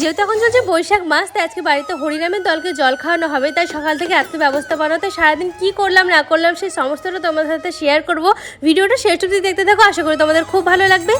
যেহেতু এখন চলছে বৈশাখ মাস, তাই আজকে বাড়িতে হরিনামের দলকে জল খাওয়ানো হবে। তাই সকাল থেকে এত ব্যবস্থা বানানো, তাই সারাদিন কি করলাম, না করলাম, সেই সমস্তটা তোমাদের সাথে শেয়ার করব। ভিডিওটা শেষ অবধি দেখতে থাকো, আশা করি তোমাদের খুব ভালো লাগবে।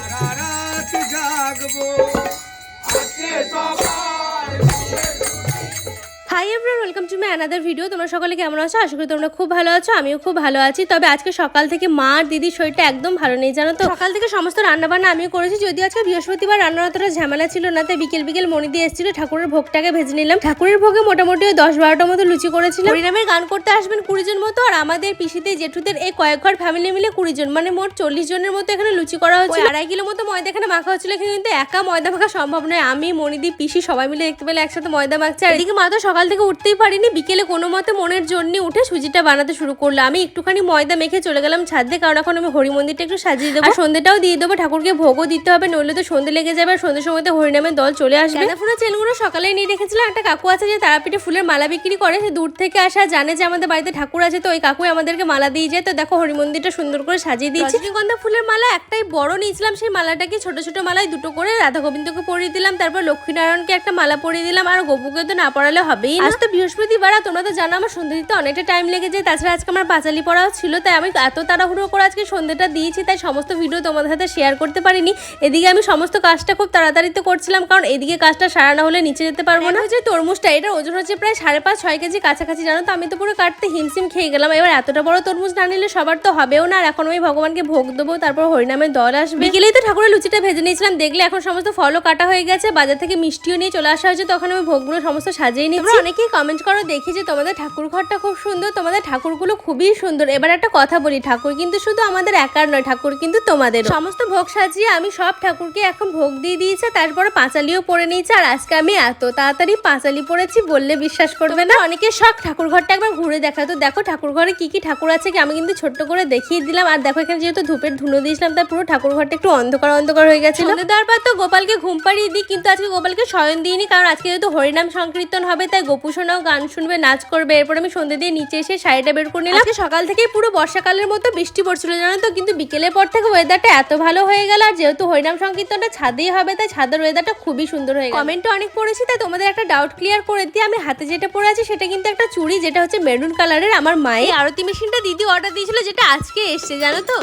Hi everyone welcome to my another video তোমরা সকলে কেমন আছো? আশা করি তোমরা খুব ভালো আছো আমিও খুব ভালো আছি। তবে আজকে সকাল থেকে মা আর দিদির শরীরটা একদম ভালো নেই জানো তো? সকাল থেকে সমস্ত রান্না বান্না আমিও করেছি যদিও আজকে বৃহস্পতিবার রান্না অতটা ঝামেলা ছিল না তাই বিকেল বিকেল মনি দিয়ে এসেছিল ঠাকুরের ভোগটাকে ভেজে নিলাম। ঠাকুরের ভোগে মোটামুটি ওই দশ বারোটার মতো লুচি করেছিলাম। হরিনামের গান করতে আসবেন কুড়ি জন মতো আর আমাদের পিসিতে জেঠুদের এই কয়েক ঘর ফ্যামিলি মিলে কুড়ি জন মানে মোট চল্লিশ জনের মতো এখানে লুচি করা হচ্ছে আড়াই কিলো মতো ময়দা এখানে মাখা হচ্ছিল কিন্তু একা ময়দা মাখা সম্ভব নয়। আমি মনিদি পিসি সবাই মিলে দেখতে পেলে একসাথে ময়দা মাখছে। আর এদিকে মা তো সকাল থেকে উঠতেই পারিনি বিকেলে কোনো মতে মনের জন্য উঠে সুজিটা বানাতে শুরু করল। আমি একটুখানি ময়দা মেখে চলে গেলাম ছাদে কারণ এখন আমি হরি মন্দিরটা একটু সাজিয়ে দেবো। সন্ধ্যেটাও দিয়ে দেবো ঠাকুরকে ভোগও দিতে হবে নইলে তো সন্ধ্যে লেগে যাবে আর সন্ধ্যের সময় তো হরিনামের দল চলে আসবে। গাঁদা ফুলের চেনগুলো সকালে নিয়ে রেখেছিলাম একটা কাকু আছে যে তারাপীঠে ফুলের মালা বিক্রি করে সে দূর থেকে আসা জানে যে আমাদের বাড়িতে ঠাকুর আছে তো ওই কাকুই আমাদেরকে মালা দিয়ে যায়। তো দেখো হরি মন্দিরটা সুন্দর করে সাজিয়ে দিয়েছি। রজনীগন্ধা ফুলের মালা একটাই বড় নিয়েছিলাম সেই মালাটাকে ছোট ছোট মালায় দুটো করে রাধা গোবিন্দকে পরিয়ে দিলাম তারপর লক্ষ্মীনারায়ণকে একটা মালা পরিয়ে দিলাম আর গপুকে তো না পড়ালে হবেই না। আজ তো বৃহস্পতিবার আর তোমরা তো জানো আমার সন্ধ্যে দিতে অনেকটা টাইম লেগে যায় তাছাড়া আজকে আমার পাঁচালি পড়াও ছিল তাই আমি এত তাড়াহুড়ো করে আজকে সন্ধ্যেটা দিয়েছি তাই সমস্ত ভিডিও তোমাদের সাথে শেয়ার করতে পারিনি। এদিকে আমি সমস্ত কাজটা খুব তাড়াতাড়িতে করছিলাম কারণ এদিকে কাজটা সারা না হলে নিচে যেতে পারব না। যে তরমুজটা এটার ওজন হচ্ছে প্রায় সাড়ে পাঁচ ছয় কেজি কাছাকাছি জানো তো? আমি তো পুরো কাটতে হিমসিম খেয়ে গেলাম এবার এতটা বড় তরমুজ না নিলে সবার তো হবেও না আর এখন আমি ভগবানকে ভোগ দেবো তারপর হরিনামের দল আসবে। বিকেলেই তো ঠাকুরের লুচিটা ভেজে নিয়েছিলাম দেখলে এখন সমস্ত ফলও কাটা হয়ে গেছে বাজার থেকে মিষ্টিও নিয়ে চলে আসা হয়েছে তখন আমি ভোগগুলো সমস্ত সাজিয়ে তোমরা অনেকেই কমেন্ট করো দেখি যে তোমাদের ঠাকুর ঘরটা খুব সুন্দর তোমাদের ঠাকুরগুলো খুবই সুন্দর। এবার একটা কথা বলি ঠাকুর কিন্তু শুধু আমাদের একার নয় ঠাকুর কিন্তু তোমাদের সমস্ত ভোগ সাজিয়ে আমি সব ঠাকুরকে এখন ভোগ দিয়ে দিয়েছে তারপরে পাঁচালিও পরে নিয়েছে আর আজকে আমি এত তাড়াতাড়ি পাঁচালি পড়েছি বললে বিশ্বাস করবে না। অনেকে শখ ঠাকুর ঘরটা একবার ঘুরে দেখা। তো দেখো ঠাকুর ঘরে কি কি ঠাকুর আছে কি আমি কিন্তু ছোট্ট করে দেখিয়ে দিলাম। আর দেখো এখানে যেহেতু ধূপের ধুনো দিয়েছিলাম তার পুরো ঠাকুর ঘরটা একটু অন্ধকার অন্ধকার হয়ে গেছিল। সন্ধ্যে দেওয়ার পর তো গোপালকে ঘুম পাড়িয়ে দিই কিন্তু আজকে গোপালকে শয়ন দিইনি কারণ আজকে যেহেতু হরিনাম সংকীর্তন হবে তাই গোপু সোনাও গান শুনবে, নাচ করবে। এরপর আমি সন্ধ্যে দিয়ে নিচে এসে শাড়িটা বের করে নিলাম। সকাল থেকেই পুরো বর্ষাকালের মতো বৃষ্টি পড়ছিল, জানো তো? কিন্তু বিকেলের পর থেকে ওয়েদারটা এত ভালো হয়ে গেল, আর যেহেতু হরিনাম সংকীর্তনটা ছাদেই হবে, তাই ছাদের ওয়েদারটা খুবই সুন্দর হয়ে গেল। কমেন্টও অনেক পড়েছি, তাই তোমাদের একটা ডাউট ক্লিয়ার করে দিয়ে আমি হাতে যেটা পরে আছি, সেটা কিন্তু একটা চুড়ি, যেটা হচ্ছে মেরুন কালারের আমার মায়ের। আরতি মেশিনটা দিদি অর্ডার দিয়েছিল, যেটা আজকে এসছে, জানো তো?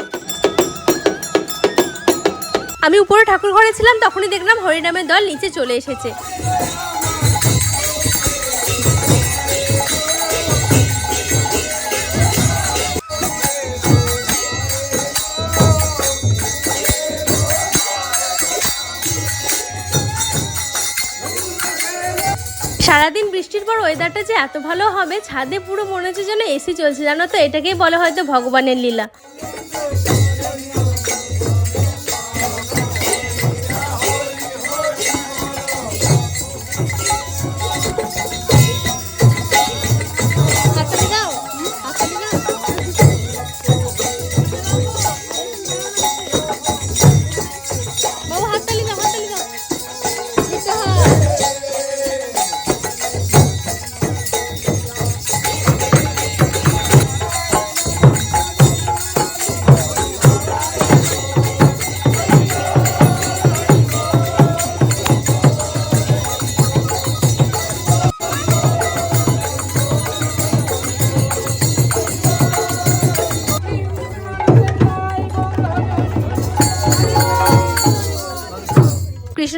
আমি উপরে ঠাকুর ঘরে ছিলাম, তখনই দেখলাম হরিনামের দল নিচে চলে এসেছে। সারাদিন বৃষ্টির পর ওয়েদারটা যে এত ভালো হবে, ছাদে পুরো মনে হচ্ছে যেন এসি চলছে। জানো তো, এটাকেই বলা হয়তো ভগবানের লীলা।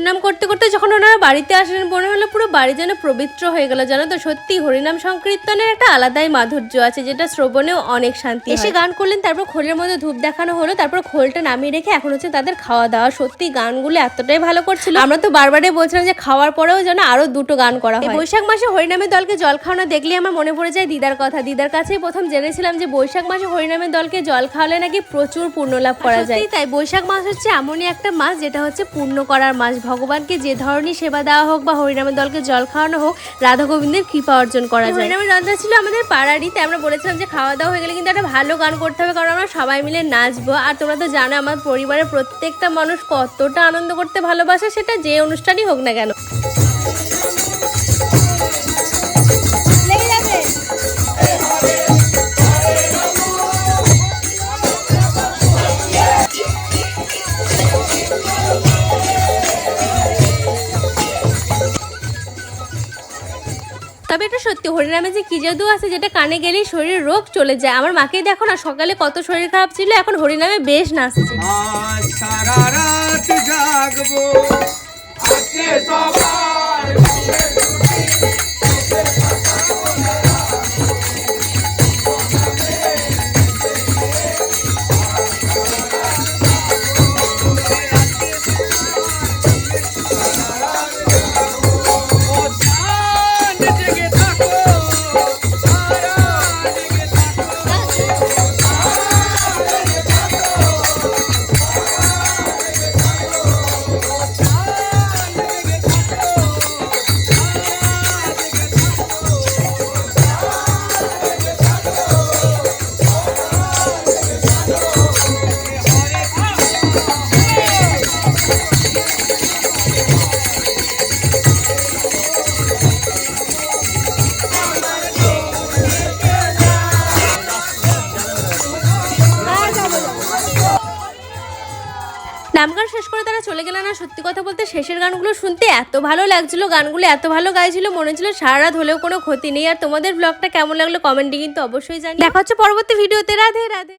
কৃষ্ণনাম করতে করতে যখন ওনারা বাড়িতে আসলেন মনে হলো পুরো বাড়ি যেন পবিত্র হয়ে গেল। জানো তো সত্যি হরিনাম সংকীর্তনের একটা আলাদাই মাধুর্য আছে যেটা শ্রবণেও অনেক শান্তি এসে গান করলেন তারপর খোলের মধ্যে ধূপ দেখানো হলো তারপর খোলটা নামিয়ে রেখে এখন হচ্ছে তাদের খাওয়া দাওয়া। সত্যি গানগুলো এতটাই ভালো করছিল। আমরা তো বারবারই বলছিলাম যে খাওয়ার পরেও যেন আরও দুটো গান করা হয়। বৈশাখ মাসে হরিনামের দলকে জল খাওয়ানো দেখলে আমার মনে পড়ে যায় দিদার কথা। দিদার কাছেই প্রথম জেনেছিলাম যে বৈশাখ মাসে হরিনামের দলকে জল খাওয়ালে নাকি প্রচুর পুণ্য লাভ করা যায়। তাই বৈশাখ মাস হচ্ছে এমনই একটা মাস যেটা হচ্ছে পূর্ণ করার মাস ভগবানকে যে ধরনের সেবা দেওয়া হোক বা হরিনামের দলকে জল খাওয়ানো হোক, রাধা গোবিন্দের কৃপা অর্জন করা যায়। হরিনামের দলটা ছিল আমাদের পাড়ারই তাই আমরা বলেছিলাম যে খাওয়া দাওয়া হয়ে গেলে কিন্তু একটা ভালো গান করতে হবে, কারণ আমরা সবাই মিলে নাচবো। আর তোমরা তো জানো, আমার পরিবারের প্রত্যেকটা মানুষ কতটা আনন্দ করতে ভালোবাসে, সেটা যে অনুষ্ঠানই হোক না কেন। তবে এটা সত্যি হরিনামে যে কি জাদু আছে যেটা কানে গেলেই শরীরের রোগ চলে যায়। আমার মাকেই দেখো না, সকালে কত শরীর খারাপ ছিল, এখন হরিনামে বেশ নাচছে। সারা রাত জাগবো, আজকে সবার নাম গান শেষ করে তারা চলে গেলেন। না সত্যি কথা বলতে শেষের গানগুলো শুনতে এত ভালো লাগছিল, গানগুলো এত ভালো গাইছিল, মনে হচ্ছিল সারা রাত হলেও কোনো ক্ষতি নেই। আর তোমাদের ব্লগটা কেমন লাগল কমেন্টে কিন্তু অবশ্যই জানি দেখা হচ্ছে পরবর্তী ভিডিওতে রাধে রাধে।